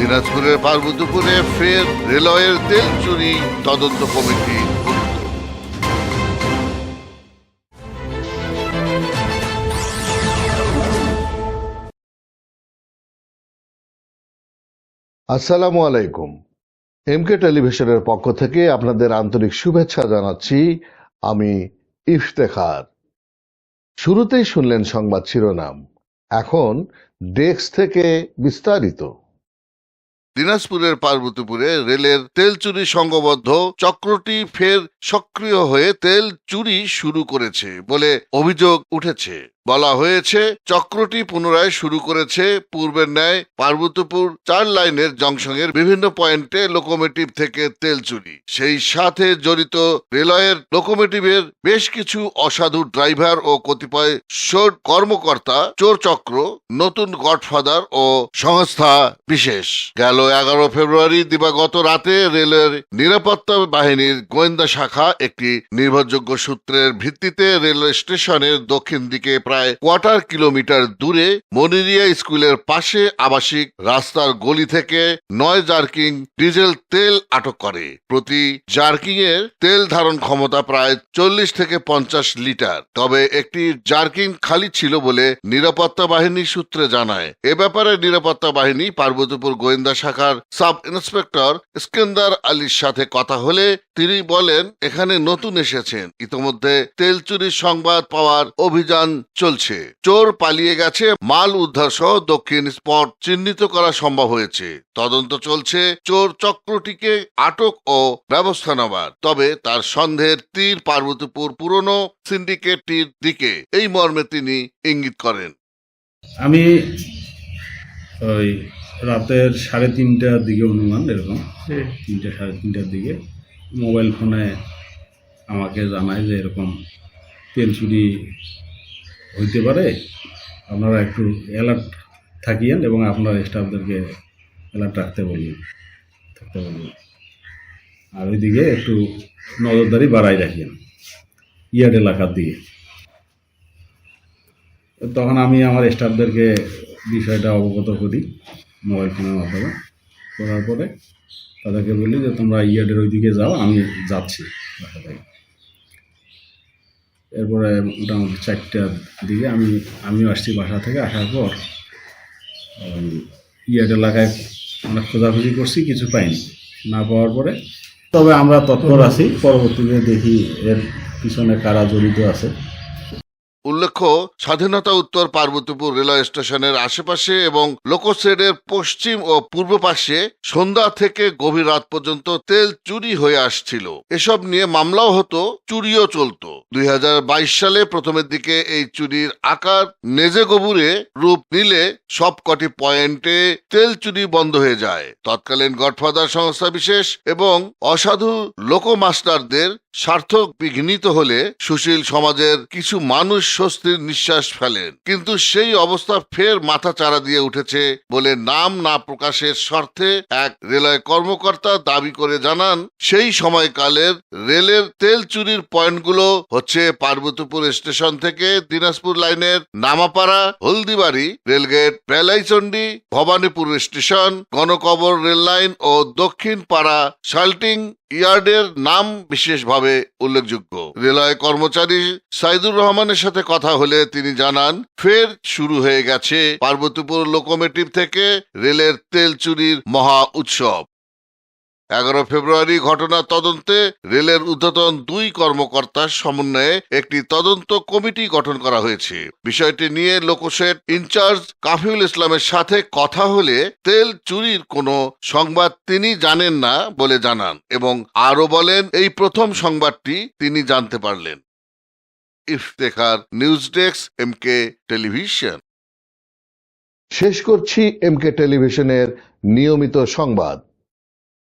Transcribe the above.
দিনাজপুরের পার্বতীপুরে ফের রেলওয়ের তেল চুরি তদন্ত কমিটি। আসসালামু আলাইকুম। এমকে টেলিভিশনের পক্ষ থেকে আপনাদের আন্তরিক শুভেচ্ছা জানাচ্ছি আমি ইফতেখার। শুরুতেই শুনলেন সংবাদ শিরোনাম। এখন ডেস্ক থেকে বিস্তারিত। দিনাজপুরের পার্বতীপুরে রেলের তেল চুরি সংঘবদ্ধ চক্রটি ফের সক্রিয় হয়ে তেল চুরি শুরু করেছে বলে অভিযোগ উঠেছে। বলা হয়েছে, চক্রটি পুনরায় শুরু করেছে পূর্বের ন্যায় পার্বতীপুর চার লাইনের জংশনের বিভিন্ন পয়েন্টে লোকোমোটিভ থেকে তেল চুরি সেই সাথে জড়িত রেলওয়ের লোকোমোটিভের বেশ কিছু অসাধু ড্রাইভার ও কতিপয় শোট কর্মকর্তা, চোর চক্র, নতুন গডফাদার ও সংস্থা বিশেষ। গেল এগারো ফেব্রুয়ারি দিবাগত রাতে রেলের নিরাপত্তা বাহিনীর গোয়েন্দা শাখা একটি নির্ভরযোগ্য সূত্রের ভিত্তিতে রেলওয়ে স্টেশনের দক্ষিণ দিকে প্রায় কোয়ার্টার কিলোমিটার দূরে মনিরিয়া স্কুলের পাশে আবাসিক রাস্তার গলি থেকে নয় জার্কিং ডিজেল তেল আটক করে। প্রতি জার্কিং এর তেল ধারণ ক্ষমতা প্রায় চল্লিশ থেকে পঞ্চাশ লিটার। তবে একটি জার্কিং খালি ছিল বলে নিরাপত্তা বাহিনী সূত্রে জানায়। এ ব্যাপারে নিরাপত্তা বাহিনী পার্বতীপুর গোয়েন্দা শাখার সাব ইন্সপেক্টর স্কেন্দার আলীর সাথে কথা হলে তিনি বলেন, এখানে নতুন এসেছেন। ইতোমধ্যে তেল চুরির সংবাদ পাওয়ার অভিযান চলছে। চোর পালিয়ে গেছে মাল উদ্ধার সহ দক্ষিণ স্পট চিহ্নিত করা সম্ভব হয়েছে। তদন্ত চলছে চোর চক্রটিকে আটক ও ব্যবস্থা নেওয়ার। তবে তার সন্দেহের তীর পার্বতীপুর পুরনো সিন্ডিকেটটির দিকে। এই মর্মে তিনি ইঙ্গিত করেন। আমি ওই রাতের সাড়ে তিনটার দিকে অনুমান এরকম। তিনটে সাড়ে তিনটার দিকে। মোবাইল ফোনে আমাকে জানায় যে এরকম তেল চুরি হইতে পারে, আপনারা একটু অ্যালার্ট থাকিয়েন এবং আপনার স্টাফদেরকে অ্যালার্ট রাখতে বলবেন থাকতে বলবেন আর ওইদিকে একটু নজরদারি বাড়াই রাখিয়েন ইয়ার্ড এলাকার দিকে। তখন আমি আমার স্টাফদেরকে বিষয়টা অবগত করি মোবাইল ফোনের মাধ্যমে। করার পরে তাদেরকে বলি যে, তোমরা ইয়ার্ডের ওইদিকে যাও, আমি যাচ্ছি। দেখা এরপরে মোটামুটি চারটার দিকে আমি আমিও আসছি বাসা থেকে আসার পর ইয়ার এলাকায় অনেক খোঁজাখুঁজি করছি কিছু পাইনি। না পাওয়ার পরে তবে আমরা তৎপর আছি। পরবর্তীতে দেখি এর পিছনে কারা জড়িত আছে। উল্লেখ্য, স্বাধীনতা উত্তর পার্বতীপুর রেলওয়ে স্টেশনের আশেপাশে এবং লোকোশেডের পশ্চিম ও পূর্ব পাশে সন্ধ্যা থেকে গভীর রাত পর্যন্ত তেল চুরি হয়ে আসছিল। এসব নিয়ে মামলাও হতো, চুরিও চলতো। দুই সালে প্রথমের দিকে এই চুরির আকার নেজে গভুরে রূপ নিলে সব কটি পয়েন্টে তেল চুরি বন্ধ হয়ে যায়। তৎকালীন গডফাদার সংস্থা বিশেষ এবং অসাধু লোকমাস্টারদের সার্থক বিঘ্নিত হলে সুশীল সমাজের কিছু মানুষ স্বস্তির নিঃশ্বাস ফেলেন। কিন্তু সেই অবস্থা ফের মাথা চারা দিয়ে উঠেছে বলে নাম না প্রকাশের স্বার্থে এক রেলওয়ে কর্মকর্তা দাবি করে জানান, সেই সময়কালের রেলের তেল চুরির পয়েন্টগুলো হচ্ছে পার্বতীপুর স্টেশন থেকে দিনাজপুর লাইনের Namapara, Haldibari, rail gate Belaichandi Bhabanipur station, গণকবর রেল লাইন ও দক্ষিণ পাড়া শাল্টিং ইয়ার্ডের নাম বিশেষভাবে উল্লেখযোগ্য। রেলওয়ে কর্মচারী সাইদুর রহমানের সাথে কথা হলে তিনি জানান, ফের শুরু হয়ে গেছে পার্বতীপুর লোকোমোটিভ থেকে রেলের তেল চুরির মহা উৎসব। এগারো ফেব্রুয়ারি ঘটনা তদন্তে রেলের ঊর্ধ্বতন দুই কর্মকর্তার সমন্বয়ে একটি তদন্ত কমিটি গঠন করা হয়েছে। বিষয়টি নিয়ে লোকসেট ইনচার্জ কাফিউল ইসলামের সাথে কথা হলে তেল চুরির কোনো সংবাদ তিনি জানেন না বলে জানান এবং আরও বলেন, এই প্রথম সংবাদটি তিনি জানতে পারলেন। Iftekhar news desk, M K television. শেষ করছি এমকে টেলিভিশনের নিয়মিত সংবাদ।